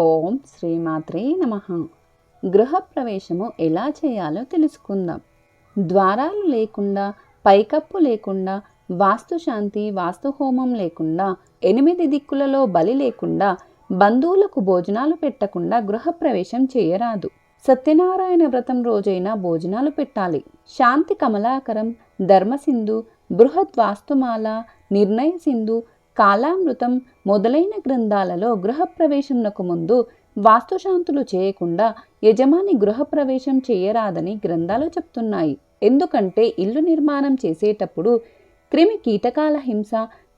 ఓం శ్రీమాత్రే నమ. గృహప్రవేశము ఎలా చేయాలో తెలుసుకుందాం. ద్వారాలు లేకుండా పైకప్పు లేకుండా వాస్తుశాంతి వాస్తుహోమం లేకుండా ఎనిమిది దిక్కులలో బలి లేకుండా బంధువులకు భోజనాలు పెట్టకుండా గృహప్రవేశం చేయరాదు. సత్యనారాయణ వ్రతం రోజైనా భోజనాలు పెట్టాలి. శాంతి కమలాకరం ధర్మసింధు బృహద్వాస్తుమాల నిర్ణయ సింధు కాలామృతం మొదలైన గ్రంథాలలో గృహప్రవేశంనకు ముందు వాస్తుశాంతులు చేయకుండా యజమాని గృహప్రవేశం చేయరాదని గ్రంథాలు చెప్తున్నాయి. ఎందుకంటే ఇల్లు నిర్మాణం చేసేటప్పుడు క్రిమి కీటకాల హింస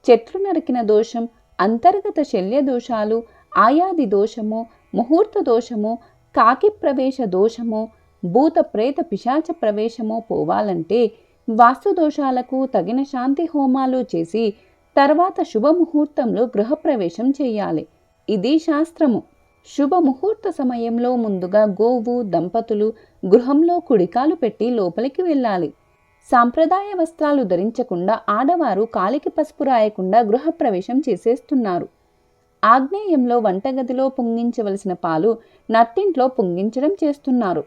చెట్లు నరికిన దోషం అంతర్గత శల్య దోషాలు ఆయాది దోషము ముహూర్త దోషము కాకి ప్రవేశ దోషము భూత ప్రేత పిశాచ ప్రవేశము పోవాలంటే వాస్తు దోషాలకు తగిన శాంతి హోమాలు చేసి తర్వాత శుభముహూర్తంలో గృహప్రవేశం చేయాలి. ఇది శాస్త్రము. శుభముహూర్త సమయంలో ముందుగా గోవు దంపతులు గృహంలో కుడికాలు పెట్టి లోపలికి వెళ్ళాలి. సాంప్రదాయ వస్త్రాలు ధరించకుండా ఆడవారు కాలికి పసుపు రాయకుండా గృహప్రవేశం చేసేస్తున్నారు. ఆగ్నేయంలో వంటగదిలో పొంగించవలసిన పాలు నట్టింట్లో పొంగించడం చేస్తున్నారు.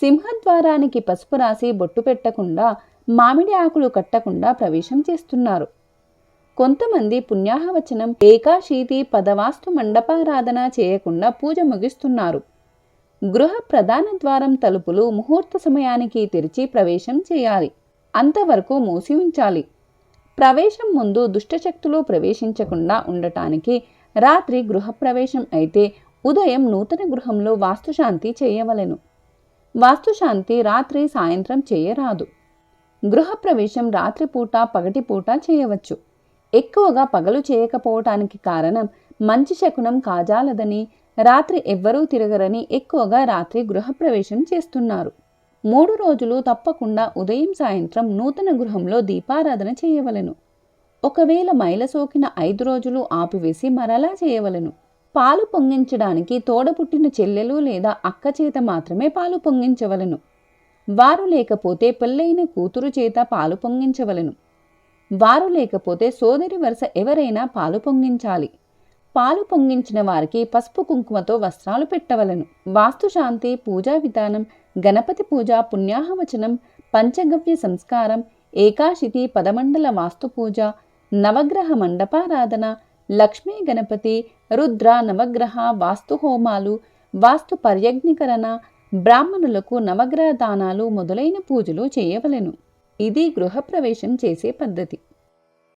సింహద్వారానికి పసుపు రాసి బొట్టు పెట్టకుండా మామిడి ఆకులు కట్టకుండా ప్రవేశం చేస్తున్నారు. కొంతమంది పుణ్యాహవచనం ఏకాశీతి పదవాస్తు మండపారాధన చేయకుండా పూజ ముగిస్తున్నారు. గృహ ప్రధాన ద్వారం తలుపులు ముహూర్త సమయానికి తెరిచి ప్రవేశం చేయాలి. అంతవరకు మూసి ఉంచాలి. ప్రవేశం ముందు దుష్టశక్తులు ప్రవేశించకుండా ఉండటానికి రాత్రి గృహప్రవేశం అయితే ఉదయం నూతన గృహంలో వాస్తుశాంతి చేయవలెను. వాస్తుశాంతి రాత్రి సాయంత్రం చేయరాదు. గృహప్రవేశం రాత్రిపూట పగటిపూట చేయవచ్చు. ఎక్కువగా పగలు చేయకపోవటానికి కారణం మంచి శకునం కాజాలదని రాత్రి ఎవ్వరూ తిరగరని ఎక్కువగా రాత్రి గృహప్రవేశం చేస్తున్నారు. మూడు రోజులు తప్పకుండా ఉదయం సాయంత్రం నూతన గృహంలో దీపారాధన చేయవలెను. ఒకవేళ మైల సోకిన ఐదు రోజులు ఆపివేసి మరలా చేయవలెను. పాలు పొంగించడానికి తోడపుట్టిన చెల్లెలు లేదా అక్క చేత మాత్రమే పాలు పొంగించవలెను. వారు లేకపోతే పెళ్ళైన కూతురు చేత పాలు పొంగించవలెను. వారు లేకపోతే సోదరి వరుస ఎవరైనా పాలు పొంగించాలి. పాలు పొంగించిన వారికి పసుపు కుంకుమతో వస్త్రాలు పెట్టవలను. వాస్తుశాంతి పూజా విధానం గణపతి పూజ పుణ్యాహవచనం పంచగవ్య సంస్కారం ఏకాశితి పదమండల వాస్తు పూజ నవగ్రహ మండపారాధన లక్ష్మీ గణపతి రుద్ర నవగ్రహ వాస్తు హోమాలు వాస్తు పర్యజ్ఞీకరణ బ్రాహ్మణులకు నవగ్రహ దానాలు మొదలైన పూజలు చేయవలెను. ఇది గృహప్రవేశం చేసే పద్ధతి.